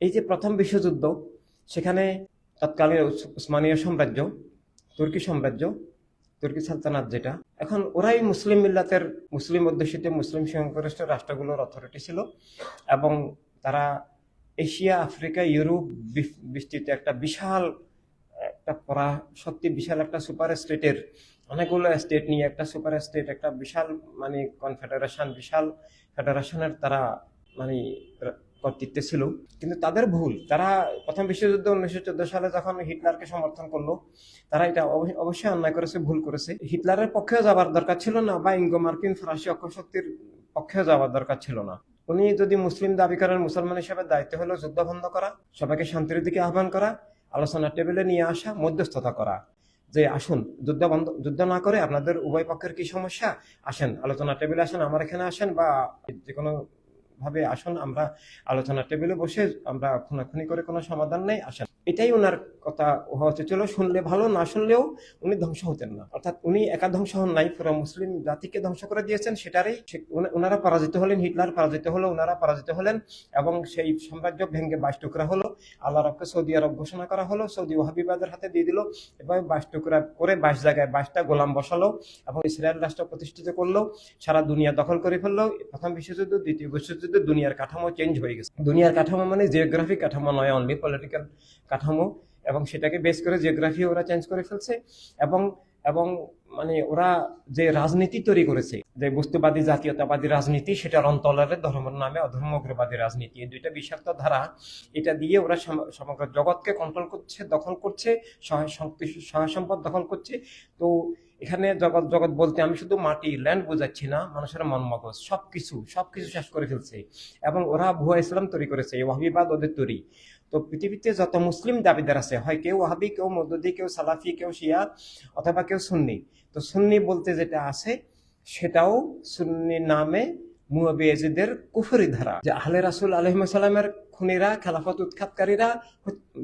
এই যে প্রথম বিশ্বযুদ্ধ, সেখানে তৎকালীন উস- উসমানীয় সাম্রাজ্য, তুর্কি সাম্রাজ্য, তুর্কি সালতানাত যেটা, এখন ওরাই মুসলিম মিল্লাতের, মুসলিম অধ্যুষিত, মুসলিম সংখ্যাগরিষ্ঠ রাষ্ট্রগুলোর অথরিটি ছিল এবং তারা এশিয়া, আফ্রিকা, ইউরোপ বিস- বিস্তৃত একটা বিশাল, একটা পরা, সত্যি বিশাল একটা সুপার স্টেটের, অনেকগুলো স্টেট নিয়ে একটা সুপার স্টেট, একটা বিশাল মানে কনফেডারেশন বিশাল ফেডারেশনের তারা মানে কর্তৃত্বে ছিল। কিন্তু তাদের ভুল, তারা প্রথম বিশ্বযুদ্ধ উনিশশো চোদ্দ সালে যখন হিটলারকে সমর্থন করল, তারা এটা অবশ্যই অন্যায় করেছে, ভুল করেছে। হিটলারের পক্ষেও যাবার দরকার ছিল না বা ইঙ্গো মার্কিন ফরাসি অক্ষশক্তির পক্ষেও যাওয়ার দরকার ছিল না। উনি যদি মুসলিম দাবি করেন, মুসলমান হিসাবে দায়িত্ব হলো যুদ্ধ বন্ধ করা, সবাইকে শান্তির দিকে আহ্বান করা, আলোচনার টেবিলে নিয়ে আসা, মধ্যস্থতা করা। যে আসুন, যুদ্ধ বন্ধ, যুদ্ধ না করে আপনাদের উভয় পক্ষের কি সমস্যা? আসেন আলোচনা টেবিলে আসেন, আমার এখানে আসেন বা যে কোনো ভাবে আসুন আমরা আলোচনা টেবিলে বসে আমরা খুনাখুনি করে কোনো সমাধান নেই। আসেন এটাই ওনার কথা হওয়া উচিত ছিল শুনলে ভালো, না শুনলেও উনি ধ্বংস হতেন না। অর্থাৎ উনি একা ধ্বংস হন নাই, পুরো মুসলিম জাতিকে ধ্বংস করে দিয়েছেন, সেটারই ওনারা পরাজিত হলেন, হিটলার পরাজিত হলো ওনারা পরাজিত হলেন এবং সেই সাম্রাজ্য ভেঙে বাইশ টুকরা হলো। আল্লাহ রবকে সৌদি আরব ঘোষণা করা হলো, সৌদি ওহাবিবাদের হাতে দিয়ে দিল এভাবে বাইশ টুকরা করে বাইশ জায়গায় বাইশটা গোলাম বসালো এবং ইসরায়েল রাষ্ট্র প্রতিষ্ঠিত করল, সারা দুনিয়া দখল করে ফেলল। প্রথম বিশ্বযুদ্ধ, দ্বিতীয় বিশ্বযুদ্ধ, দুনিয়ার কাঠামো চেঞ্জ হয়ে গেছে। দুনিয়ার কাঠামো মানে জিওগ্রাফিক কাঠামো নয় অনলি পলিটিক্যাল কাঠামো এবং সেটাকে বেস করে জিওগ্রাফি ওরা চেঞ্জ করে ফেলছে এবং এবং মানে ওরা যে রাজনীতি তৈরি করেছে, যে বস্তুবাদী, জাতীয়তাবাদী রাজনীতি, সেটার অন্তলারে ধর্মের নামে অধর্মগ্রবাদী রাজনীতি, এই দুইটা বিষাক্ত ধারা, এটা দিয়ে ওরা সম- সমগ্র জগৎকে কন্ট্রোল করছে, দখল করছে, সহায় সম্পদ দখল করছে। তো এখানে জগৎ জগৎ বলতে আমি শুধু মাটি ল্যান্ড বোঝাচ্ছি না, মানুষের মন মগজ, সবকিছু সবকিছু শেষ করে ফেলছে। এবং ওরা ভুয়া ইসলাম তৈরি করেছে, এই ওয়াহাবিবাদ ওদের তৈরি। তো পৃথিবীতে যত মুসলিম দাবিদার আছে, হয় কেউ ওয়াহাবি কেউ মদ্দুদি কেউ সালাফি, কেউ শিয়া, অথবা কেউ সুন্নি, তো সুন্নি বলতে যেটা আছে, সেটাও সুন্নি নামে মুয়াবিয়াজিদের কুফরি ধারা। যে আহলে রাসুল আলহিমাসাল্লামের খুনিরা, খেলাফত উৎখাতকারীরা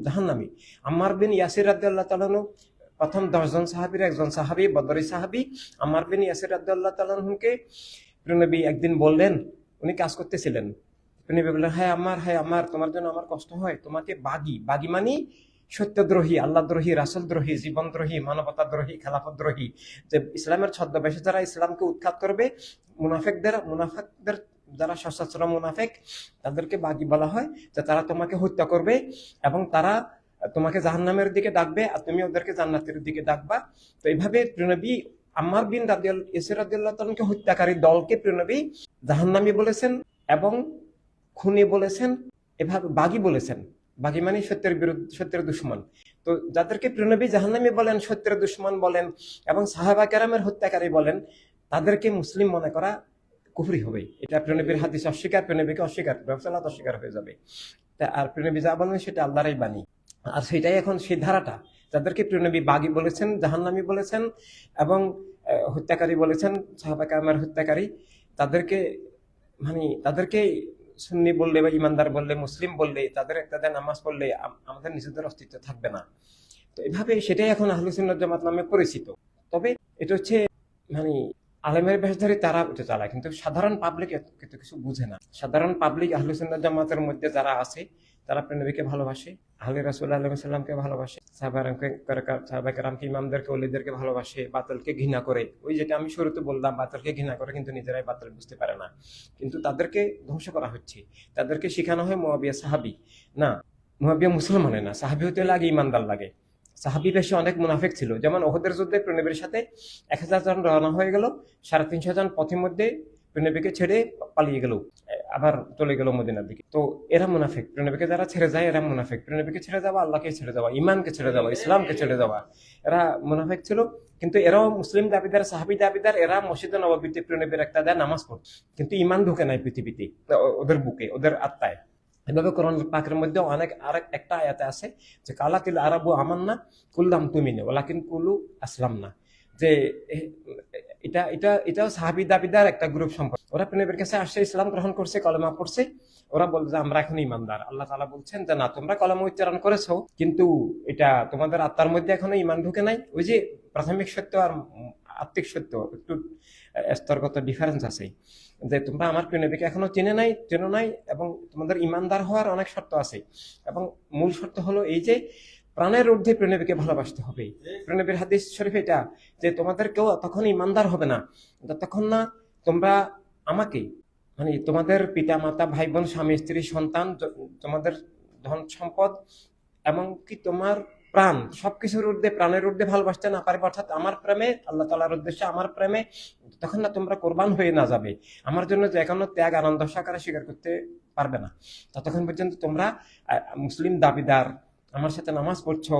জাহান্নামি। আম্মার বিন ইয়াসির রাদিয়াল্লাহ তাআলাহু প্রথম দশজন সাহাবীর, একজন সাহাবী, বদরি সাহাবী, আম্মার বিন ইয়াসির রাদিয়াল্লাহ তাআলাহুকে নবী একদিন বললেন, উনি কাজ করতেছিলেন। উনি বললেন হ্যাঁ আমার হ্যাঁ আমার, তোমার জন্য আমার কষ্ট হয়। তোমাকে বাগি বাগি মানে সত্যদ্রোহী, আল্লাহদ্রোহী, রাসুলদ্রোহী, জীবনদ্রোহী, মানবতাদ্রোহী, খেলাফতদ্রোহী। যে ইসলামের ছদ্মবেশে যারা ইসলামকে উৎখাত করবে, মুনাফেকদের মুনাফেকদের যারা সশস্ত্র মুনাফেক, তাদেরকে বাগি বলা হয় যে তারা তোমাকে হত্যা করবে এবং তারা তোমাকে জাহান্নামের দিকে ডাকবে আর তুমি ওদেরকে জান্নাতের দিকে ডাকবা। তো এইভাবে প্রিয়নবী আমার বিন রাদিয়াল ইসির রাদিয়াল্লাহু হত্যাকারী দলকে প্রিয়নবী জাহান্নামী বলেছেন এবং খুনি বলেছেন, এভাবে বাগি বলেছেন। বাগি মানে সত্যের বিরুদ্ধে, সত্যের দুশ্মন। তো যাদেরকে প্রিয়নবী জাহান্নামী বলেন, সত্যের দুশ্মন বলেন এবং সাহাবা কেরামের হত্যাকারী বলেন, তাদেরকে মুসলিম মনে করা কুফরি হবে। এটা প্রিয়নবীর হাদিস অস্বীকার, প্রিয়নবীকে অস্বীকার, ব্যবসালাত অস্বীকার হয়ে যাবে। তা আর প্রিয়নবী যা বলেন সেটা আল্লাহরই বাণী। আর সেটাই এখন সেই ধারাটা। যাদেরকে প্রিয়নবী বাগি বলেছেন, জাহান্নামী বলেছেন এবং হত্যাকারী বলেছেন, সাহাবা কেরামের হত্যাকারী, তাদেরকে মানে তাদেরকে সুন্নি বললে বা ইমানদার বললে মুসলিম বললে তাদের একটা দেয় নামাজ পড়লে আমাদের নিজেদের অস্তিত্ব থাকবে না। তো এভাবে সেটাই এখন আহলুসুন্নাত জামাত নামে পরিচিত। তবে এটা হচ্ছে মানে আলেমের বেশধারে তারা এটা চালায়, কিন্তু সাধারণ পাবলিক কিন্তু কিছু বুঝে না। সাধারণ পাবলিক আহলুসুন্নাত জামাতের মধ্যে যারা আছে তারা প্রেনবীকে ভালোবাসে, আহলে রাসুল আলহামকে ভালোবাসে, সাহাবারামকে সাহাবাহামকে ইমামদেরকে অলিদেরকে ভালোবাসে, বাতলকে ঘৃণা করে। ওই যেটা আমি শুরুতে বললাম, বাতলকে ঘৃণা করে কিন্তু নিজেরাই বাতল বুঝতে পারে না। কিন্তু তাদেরকে ধ্বংস করা হচ্ছে। তাদেরকে শেখানো হয় মোয়াবিয়া সাহাবি। না, মোয়াবিয়া মুসলমানে না, সাহাবি হতে লাগে ইমানদার লাগে। সাহাবি বেশি অনেক মুনাফেক ছিল। যেমন ওহদের যুদ্ধে প্রণবীর সাথে এক হাজার জন রওনা হয়ে গেল, সাড়ে তিনশো জন পথের মধ্যে প্রণবীকে ছেড়ে পালিয়ে গেল, আবার চলে গেল মদিনার দিকে। তো এরা মুনাফেক, প্রণবীকে যারা ছেড়ে যায়, এরা মুনাফেক। প্রণবীকে ছেড়ে যাওয়া, আল্লাহকে ছেড়ে যাওয়া ইমানকে ছেড়ে যাওয়া, ইসলামকে ছেড়ে যাওয়া, এরা মুনাফেক ছিল। কিন্তু এরাও মুসলিম দাবিদার, সাহাবি দাবিদার, এরা মসজিদে নবাবিতে প্রণবীর একটা দেয় নামাজ পড়ত। কিন্তু ইমান ঢুকে নাই পৃথিবীতে, ওদের বুকে, ওদের আত্মায়। এভাবে কোরআন পাকের মধ্যে অনেক আরেক একটা আয়াতে আছে যে, কালাতিল আরবু আমান্না কুল্লাম তুমিনে ওলাকিন কুলু আসলাম না যে এটা এটা, এটাও সাহাবি দাবিদার একটা গ্রুপ সম্পর্ক। ওরা প্রেমের কাছে আসছে, ইসলাম গ্রহণ করছে, কলমা পড়ছে। ওরা বলছে যে আমরা এখন ইমানদার। আল্লাহ তালা বলছেন যে, না, তোমরা কলমা উচ্চারণ করেছ, কিন্তু এটা তোমাদের আত্মার মধ্যে এখনও ইমান ঢুকে নাই। ওই যে প্রাথমিক সত্য আর আত্মিক সত্য, একটু স্তরগত ডিফারেন্স আছে। যে, তোমরা আমার প্রিয় নবীকে এখনও চেনে নাই, চেনো নাই এবং তোমাদের ইমানদার হওয়ার অনেক শর্ত আছে। এবং মূল শর্ত হলো এই যে প্রাণের ঊর্ধ্বে প্রেণবীকে ভালোবাসতে হবে। প্রেণবীর হাদিস শরীফ এটা যে তোমাদের কেউ তখন ইমানদার হবে না। যতক্ষণ না তোমরা আমাকে মানে তোমাদের পিতা মাতা ভাই বোন স্বামী, স্ত্রী, সন্তান তোমাদের ধন সম্পদ এবং কি তোমার প্রাণ, সবকিছুর ঊর্ধ্বে, প্রাণের ঊর্ধ্বে ভালোবাসতে না পারবে, অর্থাৎ আমার প্রেমে, আল্লাহ তালার উদ্দেশ্যে আমার প্রেমে তখন না তোমরা কোরবান হয়ে না যাবে, আমার জন্য যে এখনও ত্যাগ আনন্দ সাকারে স্বীকার করতে পারবে না। ততক্ষণ পর্যন্ত তোমরা মুসলিম দাবিদার আমার সাথে নামাজ পড়ছো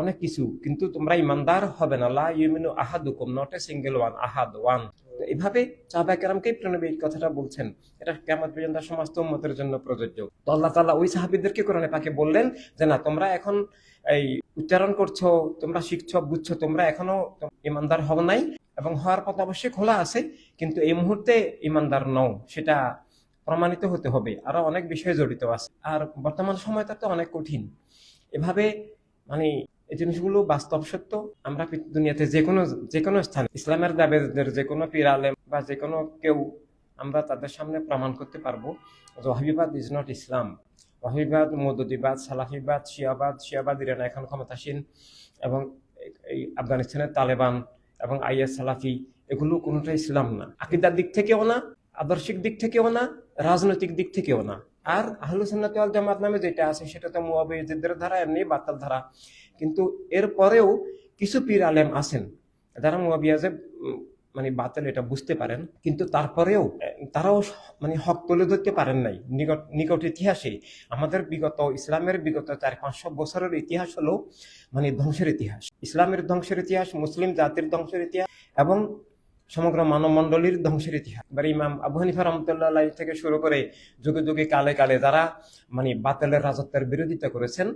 অনেক কিছু, কিন্তু তোমরা ইমানদার হবে না। লা ইউমিনু আহাদুকুম নট এ সিঙ্গেল ওয়ান আহাদ ওয়ান তো এইভাবে সাহাবা কেরামকেই প্রণবী এই কথাটা বলছেন। এটা কেমন পর্যন্ত সমস্ত উম্মতের জন্য প্রযোজ্য। তো আল্লাহ তাআলা ওই সাহাবীদেরকে কোরআনে পাকে বললেন যে, না, তোমরা এখন এই উচ্চারণ করছ, তোমরা শিখছো, বুঝছ, তোমরা এখনও ইমানদার হও নাই এবং হওয়ার পথ অবশ্যই খোলা আছে, কিন্তু এই মুহূর্তে ইমানদার নও, সেটা প্রমাণিত হতে হবে। আরও অনেক বিষয় জড়িত আছে। আর বর্তমান সময়টা তো অনেক কঠিন। এভাবে মানে এই জিনিসগুলো বাস্তব সত্য। আমরা দুনিয়াতে যে কোনো যে কোনো স্থানে, ইসলামের দাবেদের যে কোনো পীর আলেম বা যে কোনো কেউ আমরা তাদের সামনে প্রমাণ করতে পারব যে ইজ নট ইসলাম ওয়াহাবিবাদ মদদিবাদ, সালাফিবাদ, শিয়াবাদ শিয়াবাদ, ইরান এখন ক্ষমতাসীন এবং এই আফগানিস্তানের তালেবান এবং আইএস, সালাফি এগুলো কোনোটা ইসলাম না। আকিদার দিক থেকেও না, আদর্শিক দিক থেকেও না, রাজনৈতিক দিক থেকেও না। আর আহলুসুন্নাত ওয়াল জামাত নামে যেটা আছে সেটা তো মুয়াবিদের ধারা, এমনি বাতাল ধারা। কিন্তু এর পরেও কিছু পীর আলেম আছেন, যারা মুয়াবিয়াজে মানে বাতিল এটা বুঝতে পারেন, কিন্তু তারপরেও, তারাও মানে হক তুলে ধরতে পারেন নাই। নিকট নিকট ইতিহাসে, আমাদের বিগত, ইসলামের বিগত চার পাঁচশো বছরের ইতিহাস হলো মানে ধ্বংসের ইতিহাস। ইসলামের ধ্বংসের ইতিহাস, মুসলিম জাতির ধ্বংসের ইতিহাস, এবং সমগ্র মানব মণ্ডলীর ধ্বংসের ইতিহাস। এবার ইমাম আবু হানিফা রহমতুল্লাহ থেকে শুরু করে যুগে যুগে কালে কালে যারা মানে বাতিলের রাজত্বের বিরোধিতা করেছেন,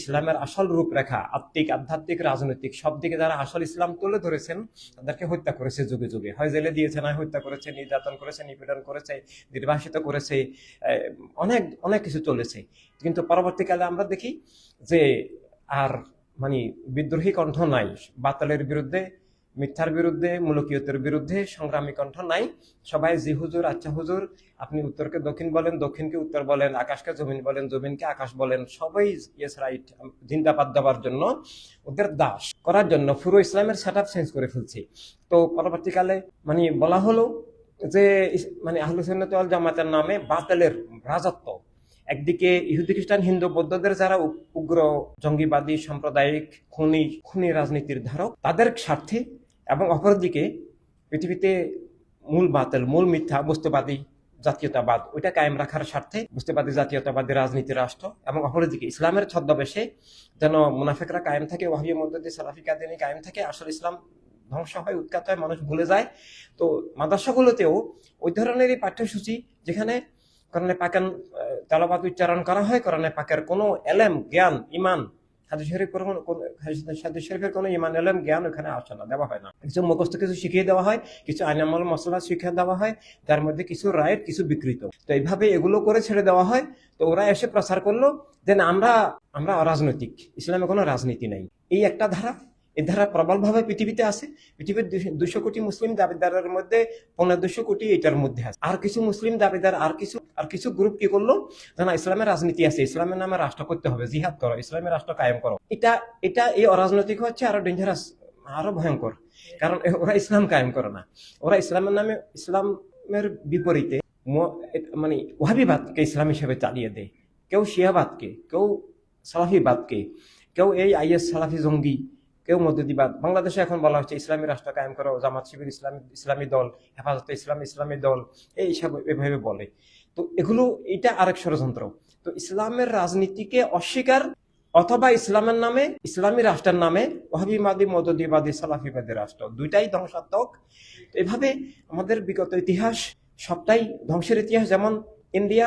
ইসলামের আসল রূপরেখা, আত্মিক, আধ্যাত্মিক, রাজনৈতিক সব দিকে যারা আসল ইসলাম তুলে ধরেছেন, তাদেরকে হত্যা করেছে যুগে যুগে। হয় জেলে দিয়েছে, না হত্যা করেছে, নির্যাতন করেছে, নিপীড়ন করেছে, নির্বাসিত করেছে অনেক অনেক কিছু চলেছে। কিন্তু পরবর্তীকালে আমরা দেখি যে আর মানে বিদ্রোহী কণ্ঠ নাই, বাতালের বিরুদ্ধে মিথ্যার বিরুদ্ধে, মূলকীয়তের বিরুদ্ধে সংগ্রামী কণ্ঠ নাই। সবাই জি হুজুর আচ্ছা হুজুর, আপনি উত্তরকে দক্ষিণ বলেন, দক্ষিণকে উত্তর বলেন, আকাশকে জমিন বলেন, জমিনকে আকাশ বলেন, সবাই ইয়েস রাইট জিন্দাবাদ দেওয়ার জন্য ওদের দাস করার জন্য পুরো ইসলামের সেট আপ চেঞ্জ করে ফেলছে। তো পরবর্তীকালে মানে বলা হলো যে মানে আহলুসুন্নাত জামাতের নামে বাতেলের রাজত্ব। একদিকে ইহুদি খ্রিস্টান, হিন্দু, বৌদ্ধদের যারা উগ্র, জঙ্গিবাদী, সাম্প্রদায়িক, খুনি খুনি রাজনীতির ধারক, তাদের স্বার্থে এবং অপরদিকে পৃথিবীতে মূল বাতিল, মূল মিথ্যা, বস্তুবাদী জাতীয়তাবাদ, ওইটা কায়েম রাখার স্বার্থে বস্তুবাদী জাতীয়তাবাদী রাজনীতি রাষ্ট্র এবং অপরদিকে ইসলামের ছদ্মবেশে যেন মুনাফেকরা কায়েম থাকে ওয়াহিয় মধ্য দিয়ে সালাফি কাদিনী কায়েম থাকে, আসলে ইসলাম ধ্বংস হয়, উৎখাত হয়, মানুষ ভুলে যায়। তো মাদ্রাসাগুলোতেও ওই ধরনেরই পাঠ্যসূচি যেখানে কোরআনে পাকের তালাবাদ উচ্চারণ করা হয়, কোরআনে পাকের কোনো এলেম, জ্ঞান, ইমান হাদিস শরীফ কোনো হাদিস শরীফের কোনো ইমান আলম জ্ঞান ওখানে আসে না দেওয়া হয় না। কিছু মুখস্থ, কিছু শিখিয়ে দেওয়া হয়, কিছু আইনামল মশলা শিখিয়ে দেওয়া হয়, তার মধ্যে কিছু রাইট, কিছু বিকৃত। তো এইভাবে এগুলো করে ছেড়ে দেওয়া হয়, তো ওরা এসে প্রচার করল যে আমরা আমরা অরাজনৈতিক, ইসলামে কোনো রাজনীতি নাই। এই একটা ধারা এই ধারা প্রবলভাবে পৃথিবীতে আছে। পৃথিবীর দুশো কোটি মুসলিম দাবিদারের মধ্যে পনেরো দুশো কোটি এটার মধ্যে আছে। আর কিছু মুসলিম দাবিদার, আর কিছু আর কিছু গ্রুপ কি করল? যে না ইসলামের রাজনীতি আছে। ইসলামের নামে রাষ্ট্র করতে হবে, জিহাদ করো, ইসলামের রাষ্ট্র কায়েম করো। এটা এটা এই অরাজনৈতিক হচ্ছে আরও ডেঞ্জারাস আরও ভয়ঙ্কর। কারণ ওরা ইসলাম কায়েম করে না। ওরা ইসলামের নামে, ইসলামের বিপরীতে মানে ওহাবিবাদকে ইসলাম হিসেবে চালিয়ে দেয়। কেউ শিয়াবাদকে, কেউ সালাফিবাদকে, কেউ এই আইএস সালাফি জঙ্গি কেউ মধ্যদিবাদ বাংলাদেশে এখন বলা হচ্ছে ইসলামী রাষ্ট্র কায়েম করো, জামাত শিবির, ইসলামী ইসলামী দল, হেফাজতে ইসলাম, ইসলামী দল, এই সব এভাবে বলে। তো এগুলো, এটা আরেক ষড়যন্ত্র। তো ইসলামের রাজনীতিকে অস্বীকার অথবা ইসলামের নামে, ইসলামী রাষ্ট্রের নামে ওহাবিবাদী মদদিবাদী, সালাফিবাদী রাষ্ট্র, দুইটাই ধ্বংসাত্মক। এভাবে আমাদের বিগত ইতিহাস সবটাই ধ্বংসের ইতিহাস। যেমন ইন্ডিয়া,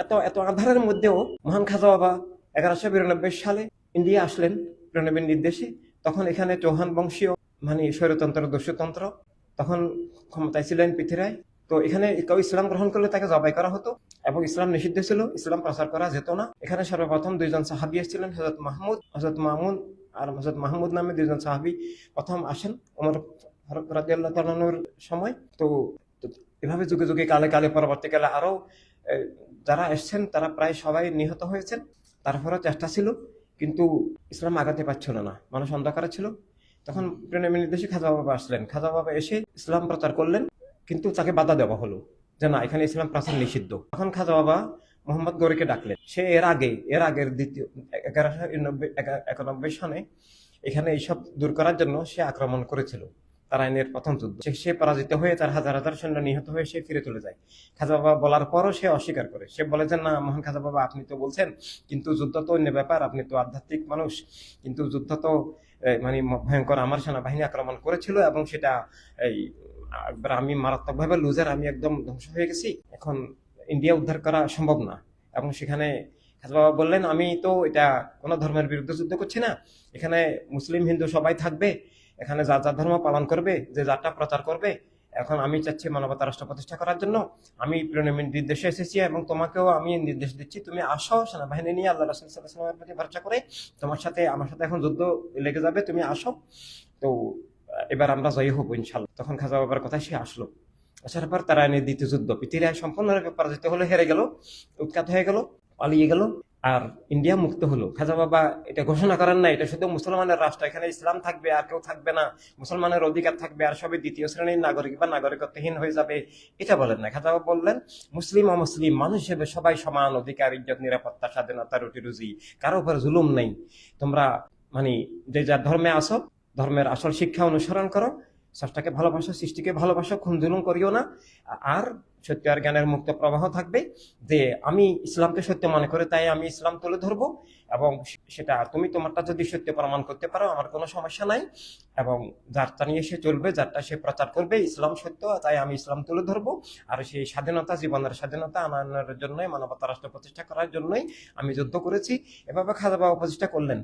এত এত আধারের মধ্যেও মহান খাজা বাবা এগারোশো বিরানব্বই সালে ইন্ডিয়া আসলেন প্রণবের নির্দেশে। তখন এখানে চৌহান বংশীয় মানে স্বৈরতন্ত্র, দস্যুতন্ত্র, তখন ক্ষমতায় ছিলেন পৃথিরায় তো এখানে কেউ ইসলাম গ্রহণ করলে তাকে জবাই করা হতো এবং ইসলাম নিষিদ্ধ ছিল, ইসলাম প্রচার করা যেত না। এখানে সর্বপ্রথম দুইজন সাহাবি এসেছিলেন হজরত মাহমুদ হজরত মামুন আর হজরত মাহমুদ নামে দুইজন সাহাবি প্রথম আসেন ওমর রাজিয়াল্লাহ সময়। তো এভাবে যুগে যুগে, কালে কালে পরবর্তীকালে আরও যারা এসছেন তারা প্রায় সবাই নিহত হয়েছেন। তারপরেও চেষ্টা ছিল। কিন্তু ইসলাম আগাতে পারছিল না। মানুষ অন্ধকারে ছিল। তখন প্রেমের নির্দেশে খাজা বাবা আসলেন। খাজা বাবা এসে ইসলাম প্রচার করলেন, কিন্তু তাকে বাধা দেওয়া হলো যে, না, এখানে ইসলাম প্রাচীন নিষিদ্ধ। তখন খাজা বাবা মোহাম্মদ গৌরীকে ডাকলেন। সে এর আগে, এর আগের দ্বিতীয়, এগারোশো একানব্বই সনে এখানে এইসব দূর করার জন্য সে আক্রমণ করেছিল। তারাইনের প্রথম যুদ্ধ। সে- পরাজিত হয়ে তার হাজার হাজার সৈন্য নিহত হয়ে সে ফিরে চলে যায়। খাজা বাবা বলার পরও সে অস্বীকার করে। সে বলে যে, না, মোহন খাজা বাবা, আপনি তো বলছেন, কিন্তু যুদ্ধ তো অন্য ব্যাপার, আপনি তো আধ্যাত্মিক মানুষ। কিন্তু যুদ্ধ তো মানে ভয়ঙ্কর আমার সেনাবাহিনী আক্রমণ করেছিল এবং সেটা, এই আমি মারাত্মকভাবে লুজার আমি একদম ধ্বংস হয়ে গেছি। এখন ইন্ডিয়া উদ্ধার করা সম্ভব না। এবং সেখানে খাজা বাবা বললেন, আমি তো এটা কোনো ধর্মের বিরুদ্ধে যুদ্ধ করছি না। এখানে মুসলিম, হিন্দু সবাই থাকবে। এখানে যার যার ধর্ম পালন করবে, যে যারটা প্রচার করবে, এখন আমি চাচ্ছি মানবতা রাষ্ট্র প্রতিষ্ঠা করার জন্য আমি প্রেরণের নির্দেশে এসেছি এবং তোমাকেও আমি নির্দেশ দিচ্ছি, তুমি আসো, সেনাবাহিনী নিয়ে আল্লাহ রাসুল সাল্লাহামের প্রতি ভরসা করে তোমার সাথে, আমার সাথে এখন যুদ্ধ লেগে যাবে, তুমি আসো। তো, এবার আমরা জয়ী হব ইনশাল্লাহ তখন খাজা বাবার কথায় সে আসলো। আসার পর তারা এনে দ্বিতীয় যুদ্ধ পৃথিবীর সম্পূর্ণরূপে পরাজিত হলে, হেরে গেল, উৎখাত হয়ে গেল, পালিয়ে গেল। আর ইন্ডিয়া মুক্ত হলো। খাজা বাবা এটা ঘোষণা করেন না এটা শুধু মুসলমানের রাষ্ট্র, এখানে ইসলাম থাকবে, আর কেউ থাকবে না। মুসলমানের অধিকার থাকবে, আর সবই দ্বিতীয় শ্রেণির নাগরিক বা নাগরিকত্বহীন হয়ে যাবে। এটা বলেন না খাজা বাবা বললেন, মুসলিম, অমুসলিম মানুষ হিসেবে সবাই সমান অধিকার, ইজ্জত, নিরাপত্তা, স্বাধীনতা, রুটি রুজি। কারও উপর জুলুম নেই। তোমরা মানে যে যার ধর্মে আসো ধর্মের আসল শিক্ষা অনুসরণ করো। স্রষ্টাকে ভালোবাসো, সৃষ্টিকে ভালোবাসো খুন করিও না। আর সত্য আর জ্ঞানের মুক্ত প্রবাহ থাকবে যে আমি ইসলামকে সত্য মনে করে তাই আমি ইসলাম তুলে ধরবো এবং সেটা তুমি তোমারটা যদি সত্য প্রমাণ করতে পারো, আমার কোনো সমস্যা নাই এবং যারটা নিয়ে সে চলবে, যারটা সে প্রচার করবে, ইসলাম সত্য, তাই আমি ইসলাম তুলে ধরবো। আর সেই স্বাধীনতা, জীবনের স্বাধীনতা আনয়নের জন্যই মানবতা রাষ্ট্র প্রতিষ্ঠা করার জন্যই আমি যুদ্ধ করেছি। এভাবে খাজা বাবা প্রতিষ্ঠা করলেন।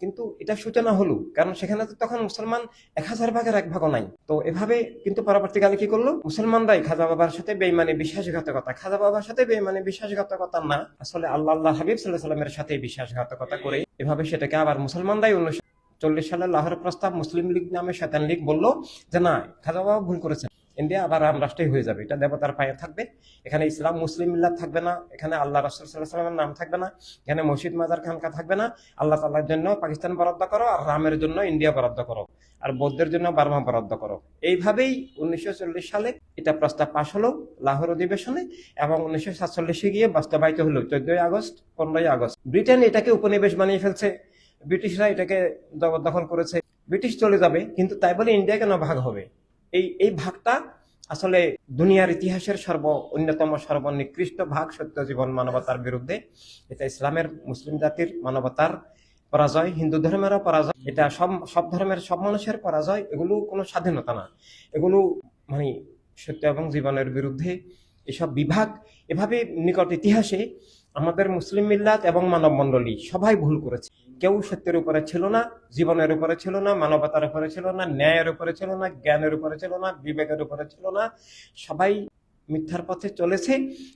কিন্তু এটা সূচনা হলো, কারণ সেখানে তো তখন মুসলমান এক হাজার ভাগের এক ভাগও নাই। তো এভাবে কিন্তু পরবর্তীকালে কি করল? মুসলমানরাই খাজা বাবার সাথে বেইমানি বিশ্বাসঘাতকতা, খাজা বাবার সাথে বেইমানি বিশ্বাসঘাতকতা না, আসলে আল্লাহ আল্লাহ হাবিব সাল্লাহ সাল্লামের সাথে বিশ্বাসঘাতকতা করে এভাবে সেটাকে আবার মুসলমানরাই উনিশশো চল্লিশ সালে লাহোর প্রস্তাব মুসলিম লীগ নামে শয়তান লীগ বলল যে, না, খাজা বাবা ভুল করেছেন। ইন্ডিয়া আবার রাম রাষ্ট্রই হয়ে যাবে। এটা দেবতার পায়ে থাকবে। এখানে ইসলাম মুসলিম মিল্লাত থাকবে না। এখানে আল্লাহ রাসুল সাল্লাহ সাল্লামের নাম থাকবে না। এখানে মসজিদ মাজার খানকা থাকবে না। আল্লাহ তাল্লার জন্য পাকিস্তান বরাদ্দ করো আর রামের জন্য ইন্ডিয়া বরাদ্দ করো। আর বৌদ্ধের জন্য বার্মা বরাদ্দ করো। এইভাবেই উনিশশো সালে এটা প্রস্তাব পাশ হলো লাহোর অধিবেশনে এবং উনিশশো সাতচল্লিশে গিয়ে বাস্তবায়িত হলো চোদ্দই আগস্ট, পনেরোই আগস্ট। ব্রিটেন এটাকে উপনিবেশ বানিয়ে ফেলছে। ব্রিটিশরা এটাকে জবরদখল করেছে। ব্রিটিশ চলে যাবে, কিন্তু তাই বলে ইন্ডিয়া কেন ভাগ হবে। এই এই ভাগটা আসলে দুনিয়ার ইতিহাসের সর্ব অন্যতম সর্বনিকৃষ্ট ভাগ সত্য জীবন মানবতার বিরুদ্ধে। এটা ইসলামের মুসলিম জাতির মানবতার পরাজয়, হিন্দু ধর্মেরও পরাজয়, এটা সব সব ধর্মের, সব মানুষের পরাজয়, এগুলো কোনো স্বাধীনতা না। এগুলো মানে সত্য এবং জীবনের বিরুদ্ধে এসব বিভাগ এভাবে নিকট ইতিহাসে আমাদের মুসলিম মিল্লাত এবং মানব মণ্ডলী সবাই ভুল করেছে। কেউ সত্যের উপরে ছিল না, জীবনের উপরে ছিল না, মানবতার উপরে ছিল না, ন্যায়ের উপরে ছিল না, জ্ঞানের উপরে ছিল না, বিবেকের উপরে ছিল না। সবাই মিথ্যার পথে চলেছে।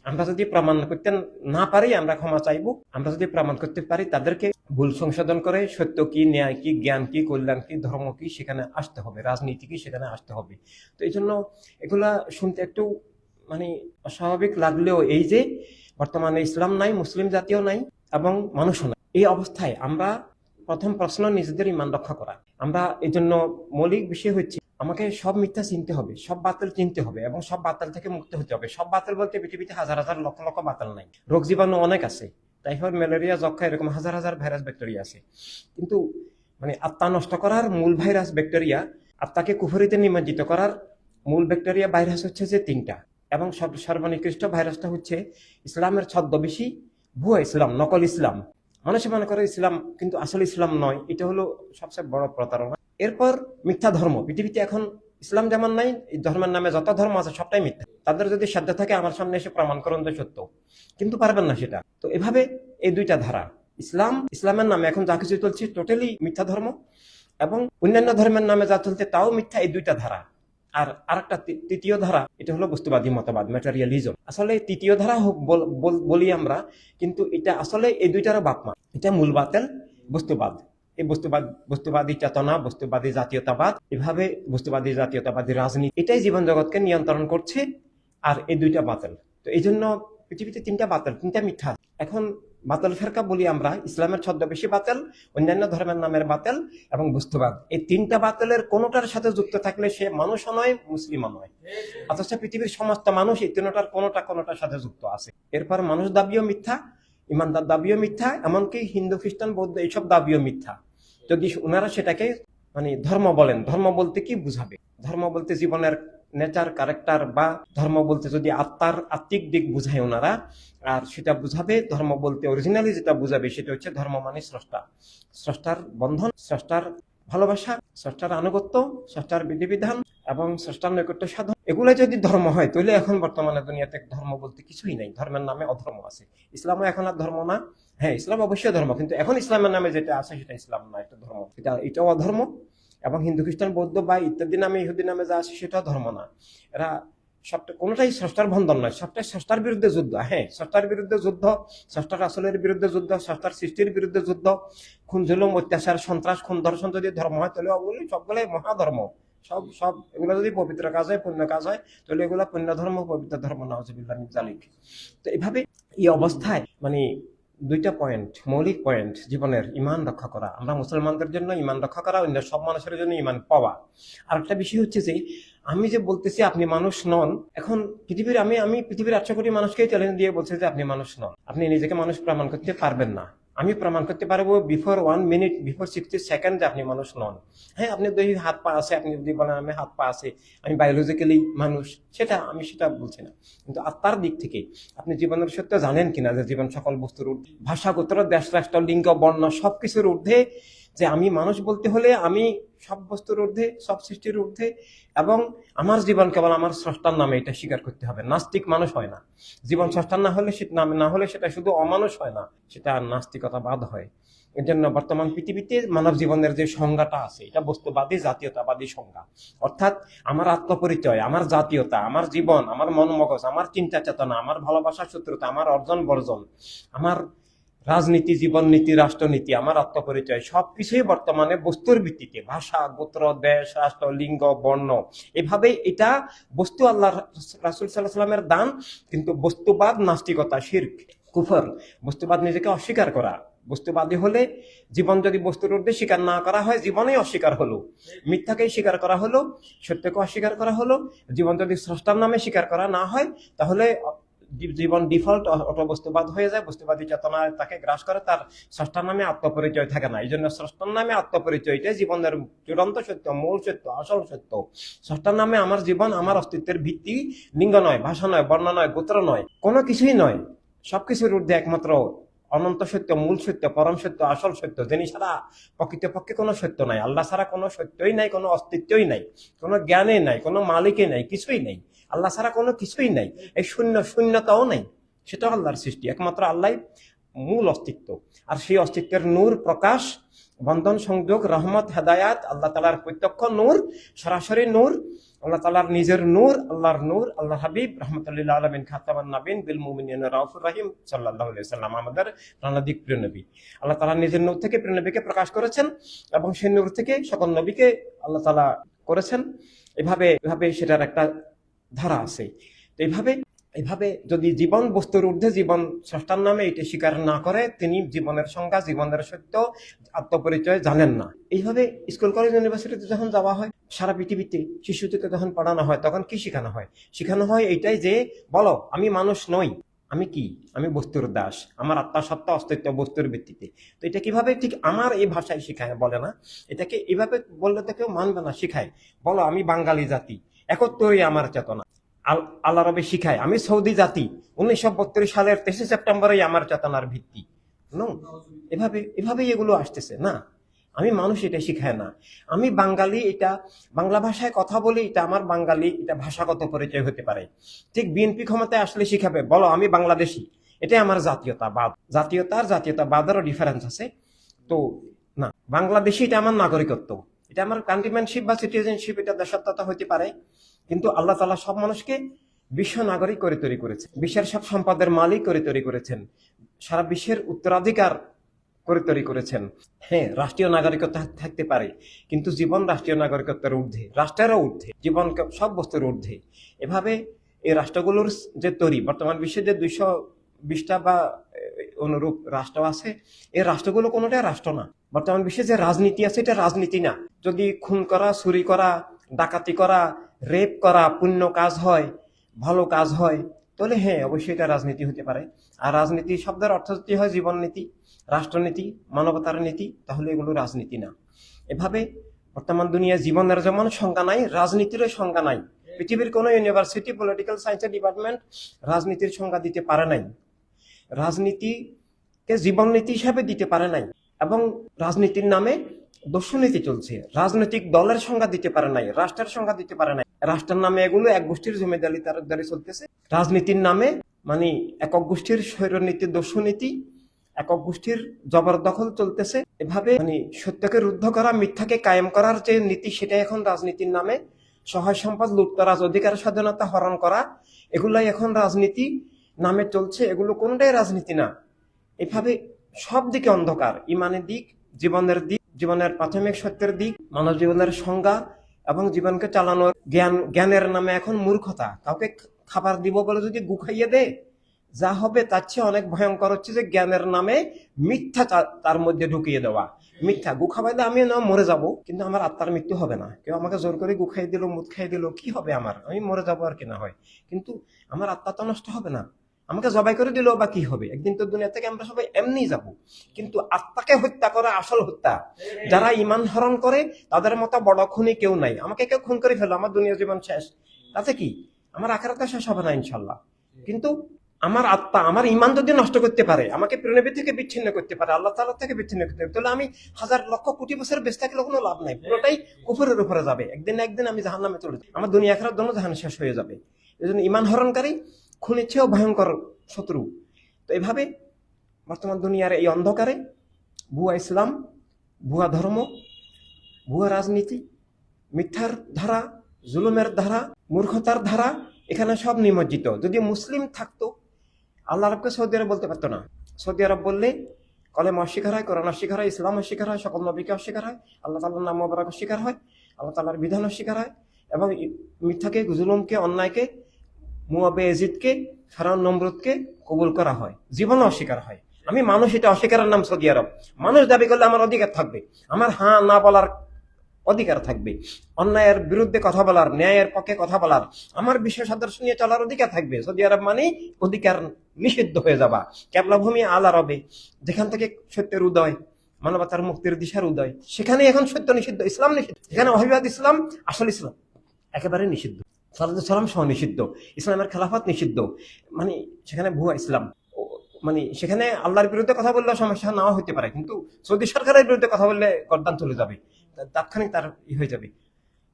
আমরা যদি প্রমাণ করতে না পারি, আমরা ক্ষমা চাইব। আমরা যদি প্রমাণ করতে পারি, তাদেরকে ভুল সংশোধন করে সত্য কি, ন্যায় কি, জ্ঞান কি, কল্যাণ কি, ধর্ম কি, সেখানে আসতে হবে। রাজনীতি কি, সেখানে আসতে হবে। তো এই জন্য এগুলা শুনতে একটু মানে অস্বাভাবিক লাগলেও এই যে, বর্তমানে ইসলাম নাই, মুসলিম জাতীয় নাই এবং মানুষও নাই। এই অবস্থায় আমরা প্রথম প্রশ্ন নিজেদের ইমান রক্ষা করা। আমরা এই জন্য মৌলিক বিষয় হচ্ছে, আমাকে সব মিথ্যা চিনতে হবে, সব বাতিল চিনতে হবে এবং সব বাতিল থেকে মুক্ত হতে হবে। সব বাতিল বলতে পৃথিবীতে হাজার হাজার লক্ষ লক্ষ বাতিল নাই। রোগ জীবাণু অনেক আছে। টাইফয়েড, ম্যালেরিয়া যক্ষা এরকম হাজার হাজার ভাইরাস ব্যাকটেরিয়া আছে। কিন্তু মানে আত্মা নষ্ট করার মূল ভাইরাস ব্যাকটেরিয়া, আত্মাকে কুফরিতে নিমজ্জিত করার মূল ব্যাকটেরিয়া ভাইরাস হচ্ছে যে তিনটা। এবং সর্বনিকৃষ্ট ভাইরাসটা হচ্ছে ইসলামের ছদ্মবেশী ভুয়া ইসলাম, নকল ইসলাম। মানুষে মনে করে ইসলাম কিন্তু আসলে ইসলাম নয়, এটা হলো সবচেয়ে বড় প্রতারণা। এরপর মিথ্যা ধর্ম, পৃথিবীতে এখন ইসলাম যেমন নাই ধর্মের নামে যত ধর্ম আছে সবটাই মিথ্যা। তাদের যদি সাধ্য থাকে, আমার সামনে এসে প্রমাণ করুন যে সত্য। কিন্তু পারবেন না সেটা। তো এভাবে এই দুইটা ধারা, ইসলাম, ইসলামের নামে এখন যা কিছু চলছে টোটালি মিথ্যা ধর্ম এবং অন্যান্য ধর্মের নামে যা চলছে, তাও মিথ্যা এই দুইটা ধারা। আর আরেকটা তৃতীয় ধারা, এটা হলো বস্তুবাদী মতবাদ ম্যাটেরিয়ালিজম আসলে তৃতীয় ধারা হোক, বল- আমরা, কিন্তু এটা আসলে এই দুইটারও বাপমা এটা মূল বাতেল, বস্তুবাদ। এই বস্তুবাদ, বস্তুবাদী চেতনা, বস্তুবাদী জাতীয়তাবাদ, এভাবে বস্তুবাদী জাতীয়তাবাদী রাজনীতি, এটাই জীবন জগৎকে নিয়ন্ত্রণ করছে, আর এই দুইটা বাতিল। তো এই জন্য পৃথিবীতে তিনটা বাতিল, তিনটা মিথ্যা। এখন বাতিল ফেরকা বলি আমরা, ইসলামের ছদ্মবেশী বাতিল, অন্যান্য ধর্মের নামের বাতিল এবং বস্তুবাদ। এই তিনটা বাতিলের কোনোটার সাথে যুক্ত থাকলে সে মানুষও নয়, মুসলিমও নয়। অথচ পৃথিবীর সমস্ত মানুষ এই তিনটার কোনোটা কোনোটার সাথে যুক্ত আছে। এরপর মানুষ দাবিও মিথ্যা, ইমানদার দাবিও মিথ্যা, এমনকি হিন্দু, খ্রিস্টান, বৌদ্ধ এইসব দাবিও মিথ্যা। যদি ওনারা সেটাকে মানে ধর্ম বলেন, ধর্ম বলতে কি বুঝাবে? ধর্ম বলতে জীবনের নেচার, ক্যারেক্টার বা ধর্ম বলতে যদি আত্মার আত্মিক দিক বুঝায় ওনারা, আর সেটা বুঝাবে, ধর্ম বলতে অরিজিনালি যেটা বুঝাবে সেটা হচ্ছে ধর্ম মানে স্রষ্টা। স্রষ্টার বন্ধন, স্রষ্টার ভালোবাসা, স্রষ্টার আনুগত্য, স্রষ্টার বিধিবিধান এবং স্রষ্টার নৈকট্য সাধন। এগুলো যদি ধর্ম হয়, তাহলে এখন বর্তমানে দুনিয়াতে ধর্ম বলতে কিছুই নাই। ধর্মের নামে অধর্ম আছে। ইসলামও এখন আর ধর্ম না। হ্যাঁ ইসলাম অবশ্যই ধর্ম, কিন্তু এখন ইসলামের নামে যেটা আছে সেটা ইসলাম না, এটা ধর্ম। এটা, এটাও অধর্ম। এবং হিন্দু, খ্রিস্টান, বৌদ্ধ বা ইত্যাদি নামে, ইহুদি নামে যা আছে সেটাও ধর্ম না। এরা সবটা কোনোটাই স্রষ্টার বন্ধন নয়। সবটাই স্রষ্টার বিরুদ্ধে যুদ্ধ। হ্যাঁ স্রষ্টার বিরুদ্ধে যুদ্ধ, স্রষ্টার আসলের বিরুদ্ধে যুদ্ধ, স্রষ্টার সৃষ্টির বিরুদ্ধে যুদ্ধ খুন জুলুম অত্যাচার, সন্ত্রাস খুন দর্শন যদি ধর্ম হয়, তাহলে ওগুলি সবগুলোই মহাধর্ম। সব সব এগুলো যদি পবিত্র কাজ হয়, পুণ্য কাজ হয়, তাহলে এগুলো পুণ্য ধর্ম পবিত্র ধর্ম নওয়াজবিল্লাহ জালিক তো এইভাবে এই অবস্থায় মানে দুইটা পয়েন্ট মৌলিক পয়েন্ট জীবনের ইমান রক্ষা করা। আমরা মুসলমানদের জন্য ইমান রক্ষা করা, অন্য সব মানুষের জন্য ইমান পাওয়া। আর একটা বিষয় হচ্ছে যে, আমি যে বলতেছি আপনি মানুষ নন, এখন পৃথিবীর আমি আমি পৃথিবীর আটশো কোটি মানুষকেই চ্যালেঞ্জ দিয়ে বলছি যে আপনি মানুষ নন। আপনি নিজেকে মানুষ প্রমাণ করতে পারবেন না। আমি প্রমাণ করতে পারব before one minute before sixty second আপনি মানুষ নন। হ্যাঁ আপনি যদি হাত পা আছে, আপনি যদি বলেন, আমি হাত পা আছে, আমি বায়োলজিক্যালি মানুষ, সেটা আমি সেটা বলছি না। কিন্তু আত্মার দিক থেকে আপনি জীবনের সত্য জানেন কিনা যে জীবন সকল বস্তুর ভাষাগোত্র ভাষা দেশ রাষ্ট্র লিঙ্গ, বর্ণ সব কিছুর ঊর্ধ্বে যে আমি মানুষ বলতে হলে আমি সব বস্তুর ঊর্ধ্বে, সব সৃষ্টির ঊর্ধ্বে এবং আমার জীবন কেবল আমার স্রষ্টার নামে এটা স্বীকার করতে হবে। নাস্তিক মানুষ হয় না। জীবন স্রষ্টার না হলে নামে না হলে সেটা শুধু অমানুষ হয় না, সেটা নাস্তিকতা বাদ হয়। এর জন্য বর্তমান পৃথিবীতে মানব জীবনের যে সংজ্ঞাটা আছে, এটা বস্তুবাদী, জাতীয়তাবাদী সংজ্ঞা। অর্থাৎ আমার আত্মপরিচয়, আমার জাতীয়তা, আমার জীবন, আমার মনমগজ আমার চিন্তা চেতনা, আমার ভালোবাসা শত্রুতা, আমার অর্জন বর্জন, আমার রাজনীতি জীবন নীতি রাষ্ট্রনীতি, আমার আত্মপরিচয়, সবকিছুই বর্তমানে বস্তুর ভিত্তিতে। ভাষা, গোত্র, দেশ, রাষ্ট্র, লিঙ্গ, বর্ণ। এভাবে এটা বস্তু আল্লাহ রাসুল সাল্লাহ সাল্লামের দান, কিন্তু বস্তুবাদ নাস্তিকতা, শির্ক, কুফর। বস্তুবাদ নিজেকে অস্বীকার করা। বস্তুবাদী হলে জীবন যদি বস্তুর ঊর্ধ্বে স্বীকার না করা হয়, জীবনেই অস্বীকার হলো। মিথ্যাকেই স্বীকার করা হলো সত্যকে অস্বীকার করা হলো। জীবন যদি স্রষ্টার নামে স্বীকার করা না হয়, তাহলে জীবন ডিফল্ট অটো বস্তুবাদ হয়ে যায়, বস্তুবাদী চেতনা তাকে গ্রাস করে তার স্রষ্টার নামে আত্মপরিচয় থাকে না এই জন্য স্রষ্টার নামে আত্মপরিচয়টা জীবনের চূড়ান্ত সত্য, মূল সত্য, আসল সত্য। স্রষ্টার নামে আমার জীবন আমার অস্তিত্বের ভিত্তি লিঙ্গ নয়, ভাষা নয় বর্ণ নয় গোত্র নয়, কোনো কিছুই নয়। সবকিছুর ঊর্ধ্বে একমাত্র অনন্ত সত্য, মূল সত্য পরম সত্য, আসল সত্য, যিনি ছাড়া প্রকৃতপক্ষে কোনো সত্য নাই। আল্লাহ ছাড়া কোনো সত্যই নাই, কোনো অস্তিত্বই নাই, কোনো জ্ঞানই নাই, কোনো মালিকই নাই, কিছুই নাই। আল্লাহ ছাড়া কোনো কিছুই নাই। এই শূন্য, শূন্যতাও নাই। সেটাও আল্লাহর সৃষ্টি। একমাত্র আল্লাহ মূল অস্তিত্ব। আর সেই অস্তিত্বের নূর, প্রকাশ, বন্ধন, সংযোগ, রহমত, হেদায়াত, আল্লাহ তালার প্রত্যক্ষ নূর, সরাসরি নূর, আল্লাহ তালার নিজের নূর, আল্লাহর নূর আল্লাহ হাবিব রহমতুল্লাহ আলমিন খাতামান নাবিন, বিল মুমিনিন, রাউফুর রাহিম সাল্লাহ সাল্লাম আমাদের প্রাণাদিক প্রিয় নবী। আল্লাহ তালা নিজের নূর থেকে প্রিয় নবীকে প্রকাশ করেছেন এবং সেই নূর থেকে সকল নবীকে আল্লাহ তালা করেছেন। এভাবে এভাবে সেটার একটা ধারা আছে। তো এইভাবে এইভাবে যদি জীবন বস্তুর ঊর্ধ্বে জীবন স্রষ্টার নামে এটি স্বীকার না করে তিনি জীবনের সংজ্ঞা জীবনের সত্য আত্মপরিচয় জানেন না। এইভাবে স্কুল কলেজ ইউনিভার্সিটিতে যখন যাওয়া হয় সারা পৃথিবীতে শিশুদেরকে যখন পড়ানো হয় তখন কি শেখানো হয়? শেখানো হয় এইটাই যে বলো আমি মানুষ নই আমি কি? আমি বস্তুর দাস আমার আত্মা সত্তা অস্তিত্ব বস্তুর ভিত্তিতে। তো এটা কীভাবে ঠিক আমার এই ভাষায় শেখায় বলে না? এটাকে এইভাবে বললে তো কেউ মানবে না শিখায়। বলো আমি বাঙালি জাতি একত্রই আমার চেতনা। আল- আল্লাহ রবে শিখায়, আমি সৌদি জাতি। উনিশশো বত্রিশ সালের তেইশে সেপ্টেম্বরেই আমার চেতনার ভিত্তি। এভাবে, এভাবেই এগুলো আসতেছে, না। আমি মানুষ এটা শিখায় না। আমি বাঙালি এটা, বাংলা ভাষায় কথা বলি এটা আমার বাঙালি এটা ভাষাগত পরিচয় হতে পারে। ঠিক বিএনপি ক্ষমতায় আসলে শিখাবে, বলো আমি বাংলাদেশি। এটাই আমার জাতীয়তাবাদ। জাতীয়তার জাতীয়তাবাদেরও ডিফারেন্স আছে। তো, না, বাংলাদেশি এটা আমার নাগরিকত্ব। এটা আমার কান্ট্রিম্যানশিপ বা সিটিজেনশিপ এটা দেশাত্মতা হতে পারে। কিন্তু আল্লাহ তালা সব মানুষকে বিশ্ব নাগরিক করে তৈরি করেছে বিশ্বের সব সম্পদের মালিক করে তৈরি করেছেন। সারা বিশ্বের উত্তরাধিকার করে তৈরি করেছেন। হ্যাঁ রাষ্ট্রীয় নাগরিকত্ব থাকতে পারে, কিন্তু জীবন রাষ্ট্রীয় নাগরিকত্বের ঊর্ধ্বে, রাষ্ট্রেরও ঊর্ধ্বে, জীবন সব বস্তুর ঊর্ধ্বে। এভাবে এই রাষ্ট্রগুলোর যে তৈরি, বর্তমান বিশ্বে যে দুইশো বিশটা বা অনুরূপ রাষ্ট্র আছে, এই রাষ্ট্রগুলো কোনোটাই রাষ্ট্র না। বর্তমান বিশ্বে যে রাজনীতি আছে, এটা রাজনীতি না। যদি খুন করা চুরি করা, ডাকাতি করা রেপ করা, পুণ্য কাজ হয়, ভালো কাজ হয়, তাহলে হ্যাঁ অবশ্যই এটা রাজনীতি হতে পারে। আর রাজনীতি শব্দের অর্থ যদি হয় জীবন নীতি, রাষ্ট্রনীতি, মানবতার নীতি, তাহলে এগুলো রাজনীতি না। এভাবে বর্তমান দুনিয়ায় জীবনের যেমন সংজ্ঞা নাই, রাজনীতিরও সংজ্ঞা নাই। পৃথিবীর কোনো ইউনিভার্সিটি পলিটিক্যাল সায়েন্সের ডিপার্টমেন্ট রাজনীতির সংজ্ঞা দিতে পারে নাই। রাজনীতিকে জীবননীতি হিসাবে দিতে পারে নাই। এবং রাজনীতির নামে দস্যুনীতি চলছে। রাজনৈতিক দলের সংজ্ঞা দিতে পারে নাই, রাষ্ট্রের সংজ্ঞা দিতে পারে নাই। রাষ্ট্রের নামে এগুলো এক গোষ্ঠীর জমিদারি তারকদারি চলতেছে। রাজনীতির নামে মানে একক গোষ্ঠীর স্বৈরনীতি দস্যুনীতি একক গোষ্ঠীর জবরদখল চলতেছে। এভাবে মানে সত্যকে রুদ্ধ করা, মিথ্যাকে কায়েম করার যে নীতি, সেটা এখন রাজনীতির নামে সহায় সম্পদ, লুটতরাজ, অধিকার স্বাধীনতা হরণ করা, এগুলাই এখন রাজনীতি নামে চলছে। এগুলো কোনটাই রাজনীতি না। এভাবে সব দিকে অন্ধকার, ইমানের দিক, জীবনের দিক। জীবনের প্রাথমিক সত্যের দিক, মানব জীবনের সংজ্ঞা এবং জীবনকে চালানোর জ্ঞান, জ্ঞানের নামে এখন মূর্খতা। কাউকে খাবার দিব বলে যদি গুখাইয়ে দে, যা হবে তার চেয়ে অনেক ভয়ঙ্কর হচ্ছে যে জ্ঞানের নামে মিথ্যা তার মধ্যে ঢুকিয়ে দেওয়া। মিথ্যা গু খাওয়াইলে আমি না, মরে যাব। কিন্তু আমার আত্মার মৃত্যু হবে না। কেউ আমাকে জোর করে গু খাই দিল মুদ খাই দিল, কি হবে আমার? আমি মরে যাব আর কি না হয়। কিন্তু আমার আত্মা তো নষ্ট হবে না। আমাকে জবাই করে দিলেও বা কি হবে? একদিন তো দুনিয়া থেকে আমরা সবাই এমনি যাব। কিন্তু আত্মাকে হত্যা করা আসল হত্যা। যারা ইমান হরণ করে, তাদের মতো বড় খুনি কেউ নাই। আমাকে কেউ খুন করে ফেলো, আমার দুনিয়া জীবন শেষ। তাতে কি? আমার আখারাতে শেষ হবে না ইনশাল্লাহ কিন্তু আমার আত্মা, আমার ইমান যদি নষ্ট করতে পারে, আমাকে প্রণবী থেকে বিচ্ছিন্ন করতে পারে, আল্লাহ তালা থেকে বিচ্ছিন্ন করতে পারে, তাহলে আমি হাজার লক্ষ কোটি বছর বেঁচে থাকলে কোনো লাভ নাই। পুরোটাই কুপুরের উপরে যাবে। একদিন একদিন আমি জাহান নামে চলে। আমার দুনিয়া খারাপ দোনো জাহান শেষ হয়ে যাবে। এই জন্য ইমান হরণকারী খুনের চেয়েও ভয়ঙ্কর শত্রু। তো এভাবে বর্তমান দুনিয়ার এই অন্ধকারে ভুয়া ইসলাম, ভুয়া ধর্ম, ভুয়া রাজনীতি, মিথ্যার ধারা, জুলুমের ধারা, মূর্খতার ধারা এখানে সব নিমজ্জিত। যদি মুসলিম থাকতো, আল্লাহ আরবকে সৌদি আরব বলতে পারতো না। সৌদি আরব বললে কলেম অস্বীকার হয়, কোরআন অস্বীকার হয়, ইসলাম অস্বীকার হয়, সকল নবীকে অস্বীকার হয়, আল্লাহ তাল্লাহ নাম মোবারক অস্বীকার হয়, আল্লাহ তাল্লাহর বিধান অস্বীকার হয় এবং মিথ্যাকে, জুলুমকে, অন্যায়কে মুয়াবে এজিদকে ফেরাউন নমরুদকে কবুল করা হয়। জীবন অস্বীকার হয়। আমি মানুষ, এটা অস্বীকারের নাম সৌদি আরব। মানুষ দাবি করলে আমার অধিকার থাকবে। আমার হ্যাঁ না বলার অধিকার থাকবে। অন্যায়ের বিরুদ্ধে কথা বলার, ন্যায়ের পক্ষে কথা বলার, আমার বিশ্ব সদস্য নিয়ে চলার অধিকার থাকবে। সৌদি আরব মানে অধিকার নিষিদ্ধ হয়ে যাবা কেবলাভূমি আল আরবে, যেখান থেকে সত্যের উদয়, মানবতার মুক্তির দিশার উদয় সেখানে এখন সত্য নিষিদ্ধ, ইসলাম নিষিদ্ধ। এখানে অভিবাদ ইসলাম, আসল ইসলাম, একেবারে নিষিদ্ধ। সালাদুল সালাম সহ নিষিদ্ধ। ইসলামের খেলাফত নিষিদ্ধ। মানে সেখানে ভুয়া ইসলাম। মানে সেখানে আল্লাহর বিরুদ্ধে কথা বললে সমস্যা নাও হতে পারে। কিন্তু সৌদি সরকারের বিরুদ্ধে কথা বললে গরদান চলে যাবে। তাৎক্ষণিক তার ই হয়ে যাবে।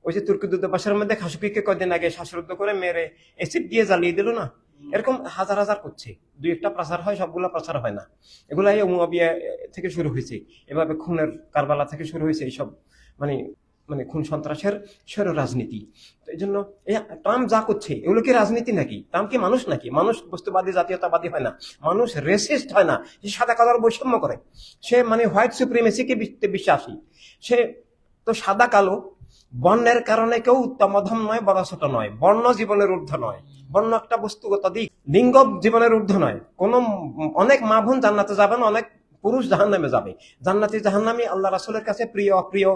ওই যে তুর্কি দূতাবাসের মধ্যে খাসুকিকে কদিন আগে শ্বাসরুদ্ধ করে মেরে এসিড দিয়ে জ্বালিয়ে দিল না? এরকম হাজার হাজার করছে। দুই একটা প্রচার হয়, সবগুলো প্রচার হয় না। এগুলাই থেকে শুরু হয়েছে। এভাবে খুনের কারবালা থেকে শুরু হয়েছে এইসব। মানে মানে খুন সন্ত্রাসের সেরো রাজনীতি। এই জন্য ট্রাম্প যা করছে, এগুলো কি রাজনীতি নাকি? ট্রাম্প কি মানুষ নাকি? মানুষ বস্তুবাদী, জাতীয়তাবাদী হয় না। মানুষ রেসিস্ট হয় না। সে সাদা কালার বৈষম্য করে। সে মানে হোয়াইট সুপ্রিমেসিকে বিশ্বাসী। সে তো সাদা কালো, বর্ণের কারণে কেউ উত্তমধম নয়, বড় ছোট নয়। বর্ণ জীবনের ঊর্ধ্ব নয়। বর্ণ একটা বস্তুগত দিক। লিঙ্গ জীবনের ঊর্ধ্ব নয়। কোন অনেক মা বোন জান্নাতে যাবেন অনেক পুরুষ জাহান নামে যাবে। জান্নাতি জাহান্নামি আল্লাহ রাসুলের কাছে প্রিয়, অপ্রিয়।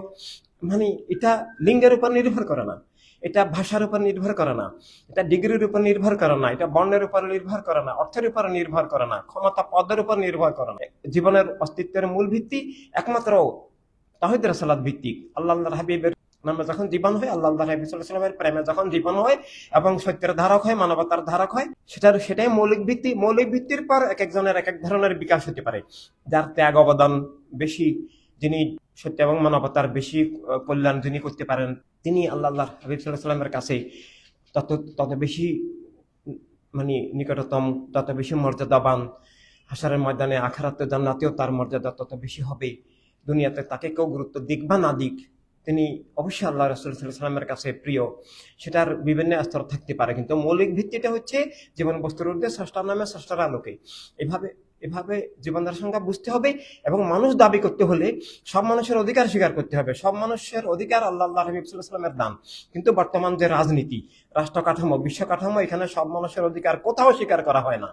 মানে এটা লিঙ্গের উপর নির্ভর করে না। এটা ভাষার উপর নির্ভর করে না। এটা ডিগ্রির উপর নির্ভর করে না। এটা বর্ণের উপর নির্ভর করে না। অর্থের উপর নির্ভর করে না। ক্ষমতা পদের উপর নির্ভর করে না। জীবনের অস্তিত্বের মূল ভিত্তি একমাত্র তাহিদ রাসালাত ভিত্তিক। আল্লাহ হাবিবের নামে যখন জীবন হয়, আল্লাহ আল্লাহ হাবিব সাল্লামের প্রেমে যখন জীবন হয় এবং সত্যের ধারক হয়, মানবতার ধারক হয়, সেটার, সেটাই মৌলিক ভিত্তি। মৌলিক ভিত্তির পর এক একজনের এক এক ধরনের বিকাশ হতে পারে। যার ত্যাগ অবদান বেশি যিনি সত্য এবং মানবতার বেশি কল্যাণ যিনি করতে পারেন, তিনি আল্লাহ আল্লাহ হাবিব কাছে তত তত বেশি মানে নিকটতম, তত বেশি মর্যাদাবান। হাসারের ময়দানে, আখারাতে, জান্নাতেও তার মর্যাদা তত বেশি হবে। দুনিয়াতে তাকে কেউ গুরুত্ব দিক বা না দিক, তিনি অবশ্যই আল্লাহ রসুল সাল্লামের কাছে প্রিয়। সেটার বিভিন্ন স্তর থাকতে পারে, কিন্তু মৌলিক ভিত্তিটা হচ্ছে জীবন বস্তুর ঊর্ধ্বে স্রষ্টার নামে স্রষ্টার আলোকে। এভাবে এভাবে জীবনধারা সংখ্যা বুঝতে হবে এবং মানুষ দাবি করতে হলে সব মানুষের অধিকার স্বীকার করতে হবে। সব মানুষের অধিকার আল্লাহ আল্লাহ হাবিবুল্লাহামের দান। কিন্তু বর্তমান যে রাজনীতি রাষ্ট্র কাঠামো বিশ্ব কাঠামো এখানে সব মানুষের অধিকার কোথাও স্বীকার করা হয় না।